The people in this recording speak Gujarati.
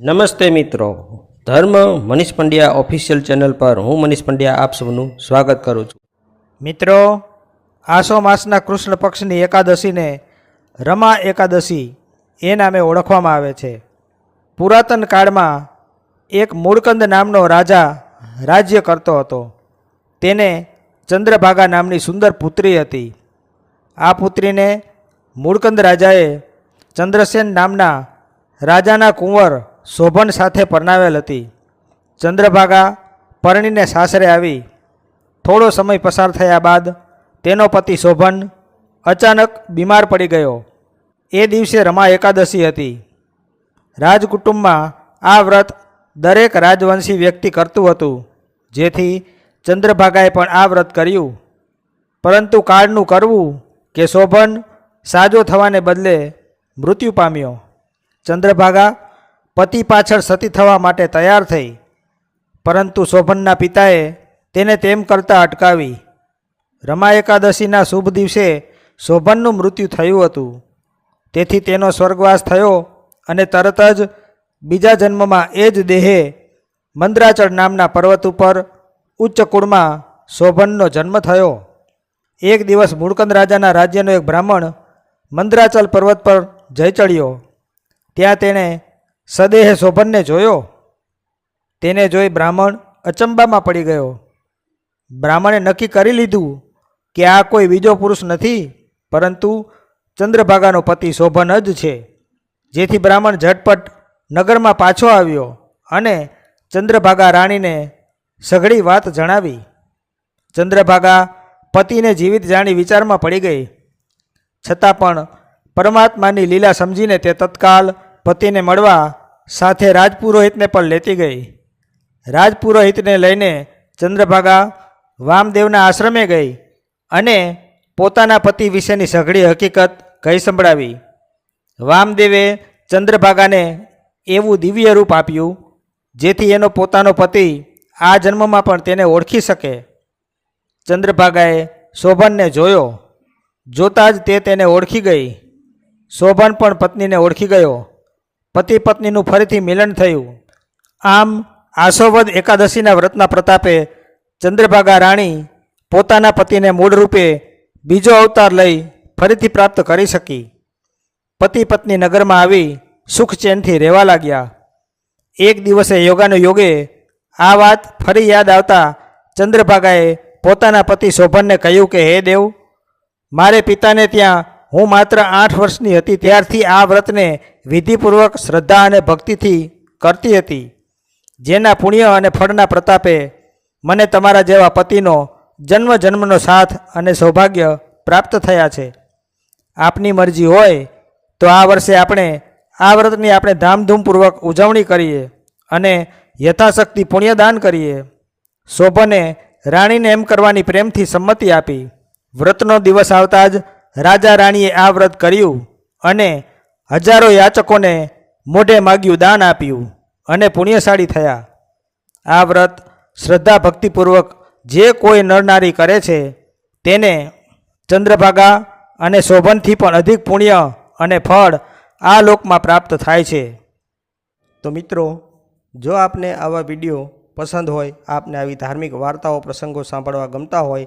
નમસ્તે મિત્રો. ધર્મ મનીષ પંડ્યા ઓફિશિયલ ચેનલ પર હું મનીષ પંડ્યા આપ સૌનું સ્વાગત કરું છું. મિત્રો, આસો માસના કૃષ્ણ પક્ષની એકાદશીને રમા એકાદશી એ નામે ઓળખવામાં આવે છે. પુરાતન કાળમાં એક મૂળકંદ નામનો રાજા રાજ્ય કરતો હતો. તેને ચંદ્રભાગા નામની સુંદર પુત્રી હતી. આ પુત્રીને મૂળકંદ રાજાએ ચંદ્રસેન નામના રાજાના કુંવર શોભન સાથે પરણાવેલ હતી. ચંદ્રભાગા પરણીને સાસરે આવી. થોડો સમય પસાર થયા બાદ તેનો પતિ શોભન અચાનક બીમાર પડી ગયો. એ દિવસે રમા એકાદશી હતી. રાજકુટુંબમાં આ વ્રત દરેક રાજવંશી વ્યક્તિ કરતું હતું, જેથી ચંદ્રભાગાએ પણ આ વ્રત કર્યું. પરંતુ કાળનું કરવું કે શોભન સાજો થવાને બદલે મૃત્યુ પામ્યો. ચંદ્રભાગા પતિ પાછળ સતી થવા માટે તૈયાર થઈ. પરંતુ શોભનના પિતાએ તેને તેમ કરતાં અટકાવી. રમા એકાદશીના શુભ દિવસે શોભનનું મૃત્યુ થયું હતું. તેથી તેનો સ્વર્ગવાસ થયો અને તરત જ બીજા જન્મમાં એ જ દેહે મંદ્રાચળ નામના પર્વત ઉપર ઉચ્ચ કુળમાં શોભનનો જન્મ થયો. એક દિવસ મૂળકંદ રાજાના રાજ્યનો એક બ્રાહ્મણ મંદ્રાચલ પર્વત પર જઈ ચડ્યો. ત્યાં તેણે સદેહે શોભનને જોયો. તેને જોઈ બ્રાહ્મણ અચંબામાં પડી ગયો. બ્રાહ્મણે નક્કી કરી લીધું કે આ કોઈ બીજો પુરુષ નથી, પરંતુ ચંદ્રભાગાનો પતિ શોભન જ છે. જેથી બ્રાહ્મણ ઝટપટ નગરમાં પાછો આવ્યો અને ચંદ્રભાગા રાણીને સઘળી વાત જણાવી. ચંદ્રભાગા પતિને જીવિત જાણી વિચારમાં પડી ગઈ. છતાં પણ પરમાત્માની લીલા સમજીને તે તત્કાલ પતિને મળવા સાથે રાજપુરોહિતને પણ લેતી ગઈ. રાજપુરોહિતને લઈને ચંદ્રભાગા વામદેવના આશ્રમે ગઈ અને પોતાના પતિ વિશેની સઘળી હકીકત કહી સંભળાવી. વામદેવે ચંદ્રભાગાને એવું દિવ્ય રૂપ આપ્યું, જેથી એનો પોતાનો પતિ આ જન્મમાં પણ તેને ઓળખી શકે. ચંદ્રભાગાએ શોભનને જોયો. જોતાં જ તે તેને ઓળખી ગઈ. શોભન પણ પત્નીને ઓળખી ગયો. પતિ પત્નીનું ફરીથી મિલન થયું. આમ આસોવદ એકાદશીના વ્રતના પ્રતાપે ચંદ્રભાગા રાણી પોતાના પતિને મૂળરૂપે બીજો અવતાર લઈ ફરીથી પ્રાપ્ત કરી શકી. પતિ પત્ની નગરમાં આવી સુખ ચેનથી રહેવા લાગ્યા. એક દિવસે યોગાનો યોગે આ વાત ફરી યાદ આવતા ચંદ્રભાગાએ પોતાના પતિ શોભનને કહ્યું કે, હે દેવ, મારે પિતાને ત્યાં હું માત્ર આઠ વર્ષની હતી, ત્યારથી આ વ્રતને વિધિપૂર્વક શ્રદ્ધા અને ભક્તિથી કરતી હતી. જેના પુણ્ય અને ફળના પ્રતાપે મને તમારા જેવા પતિનો જન્મ જન્મનો સાથ અને સૌભાગ્ય પ્રાપ્ત થયા છે. આપની મરજી હોય તો આ વર્ષે આપણે આ વ્રતની આપણે ધામધૂમપૂર્વક ઉજવણી કરીએ અને યથાશક્તિ પુણ્યદાન કરીએ. શોભને રાણીને એમ કરવાની પ્રેમથી સંમતિ આપી. વ્રતનો દિવસ આવતા જ રાજા રાણીએ આ વ્રત કર્યું અને હજારો યાચકોને મોઢે માગ્યું, દાન આપ્યું અને પુણ્યશાળી થયા. આ વ્રત શ્રદ્ધા ભક્તિપૂર્વક જે કોઈ નરનારી કરે છે, તેને ચંદ્રભાગા અને શોભનથી પણ અધિક પુણ્ય અને ફળ આ લોકમાં પ્રાપ્ત થાય છે. તો મિત્રો, જો આપને આવા વીડિયો પસંદ હોય, આપને આવી ધાર્મિક વાર્તાઓ, પ્રસંગો સાંભળવા ગમતા હોય